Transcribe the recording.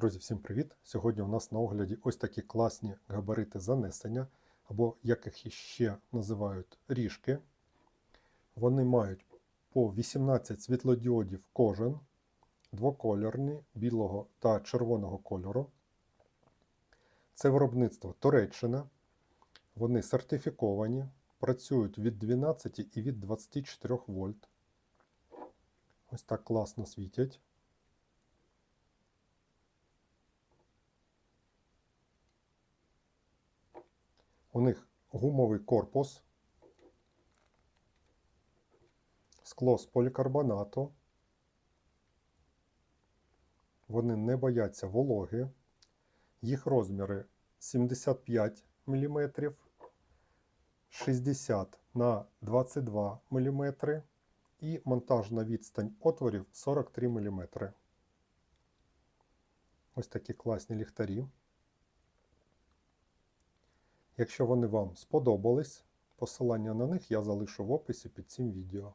Друзі, всім привіт! Сьогодні у нас на огляді ось такі класні габарити занесення, або як їх іще називають ріжки. Вони мають по 18 світлодіодів кожен, двокольорні білого та червоного кольору. Це виробництво Туреччина. Вони сертифіковані, працюють від 12 і від 24 вольт. Ось так класно світять. У них гумовий корпус, скло з полікарбонату. Вони не бояться вологи. Їх розміри 75 мм, 60 на 22 мм і монтажна відстань отворів 43 мм. Ось такі класні ліхтарі. Якщо вони вам сподобались, посилання на них я залишу в описі під цим відео.